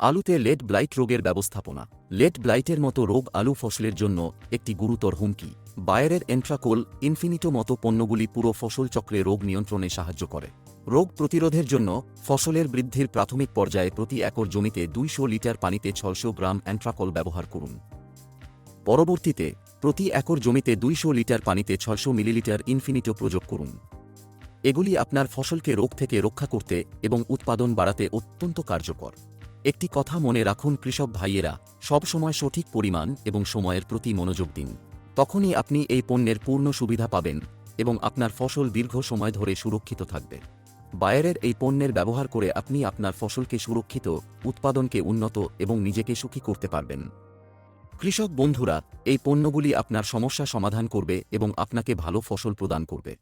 আলুতে lead blight রোগের ব্যবস্থাপনা। লেড ব্লাইটের মতো রোগ আলু ফসলের জন্য একটি গুরুতর হুমকি। বায়ারের এন্ট্রাকোল ইনফিনিটো মতো পণ্যগুলি পুরো ফসল চক্রে রোগ নিয়ন্ত্রণে সাহায্য করে। রোগ প্রতিরোধের জন্য ফসলের বৃদ্ধির প্রাথমিক পর্যায়ে প্রতি একর জমিতে দুইশো লিটার পানিতে ছয়শো গ্রাম অ্যান্ট্রাকল ব্যবহার করুন। পরবর্তীতে প্রতি একর জমিতে দুইশো লিটার পানিতে ছয়শো মিলিলিটার ইনফিনিটো প্রয়োগ করুন। এগুলি আপনার ফসলকে রোগ থেকে রক্ষা করতে এবং উৎপাদন বাড়াতে অত্যন্ত কার্যকর। একটি কথা মনে রাখুন, কৃষক ভাইয়েরা সবসময় সঠিক পরিমাণ এবং সময়ের প্রতি মনোযোগ দিন। তখনই আপনি এই পণ্যের পূর্ণ সুবিধা পাবেন এবং আপনার ফসল দীর্ঘ সময় ধরে সুরক্ষিত থাকবে। বায়ারের এই পণ্যের ব্যবহার করে আপনি আপনার ফসলকে সুরক্ষিত, উৎপাদনকে উন্নত এবং নিজেকে সুখী করতে পারবেন। কৃষক বন্ধুরা, এই পণ্যগুলি আপনার সমস্যা সমাধান করবে এবং আপনাকে ভালো ফসল প্রদান করবে।